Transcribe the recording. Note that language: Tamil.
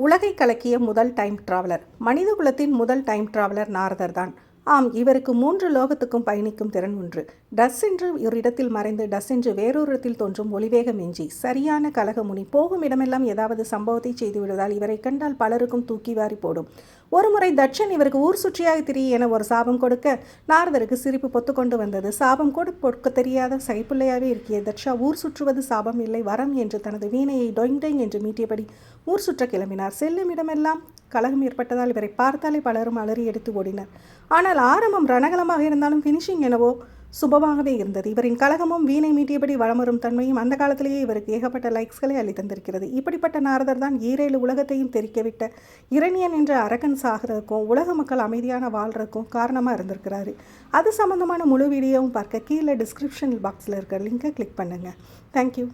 உலகை கலக்கிய முதல் டைம் டிராவலர். மனிதகுலத்தின் முதல் டைம் டிராவலர் நாரதர் தான் ஆம் இவருக்கு மூன்று லோகத்துக்கும் பயணிக்கும் திறன் ஒன்று டஸ் என்று ஒரு இடத்தில் மறைந்து டஸ் என்று வேறொரு இடத்தில் தோன்றும் ஒளிவேகம் எஞ்சி சரியான கலகமுனி போகும் இடமெல்லாம் ஏதாவது சம்பவத்தை செய்துவிடுவதால் இவரை கண்டால் பலருக்கும் தூக்கி வாரி போடும். ஒருமுறை தட்சன் இவருக்கு ஊர் சுற்றியாக திரிய என ஒரு சாபம் கொடுக்க நாரதருக்கு சிரிப்பு பொத்துக்கொண்டு வந்தது. சாபம் கூட பொறுக்க தெரியாத சைப்பிள்ளையாகவே இருக்கிய தட்சா ஊர் சுற்றுவது சாபம் இல்லை வரம் என்று தனது வீணையை டொயின் டொயின் என்று மீட்டியபடி ஊர் சுற்ற கிளம்பினார். செல்லும் இடமெல்லாம் கலகம் ஏற்பட்டதால் இவரை பார்த்தாலே பலரும் அலறி எடுத்து ஓடினர். ஆனால் ஆரம்பம் ரணகலமாக இருந்தாலும் ஃபினிஷிங் எனவோ சுபமாகவே இருந்தது. இவரின் கழகமும் வீணை மீட்டியபடி வளம் வரும் தன்மையும் அந்த காலத்திலேயே இவருக்கு ஏகப்பட்ட லைக்ஸ்களை அள்ளி தந்திருக்கிறது. இப்படிப்பட்ட நாரதர் தான் ஈரேழு உலகத்தையும் தெரிக்கவிட்ட இரணியன் என்ற அரக்கன் சாகிறதுக்கும் உலக மக்கள் அமைதியான வாழ்றதுக்கும் காரணமாக இருந்திருக்கிறாரு. அது சம்மந்தமான முழு வீடியோவும் பார்க்க கீழே டிஸ்கிரிப்ஷன் பாக்ஸில் இருக்கிற லிங்கை கிளிக் பண்ணுங்கள் தேங்க்யூ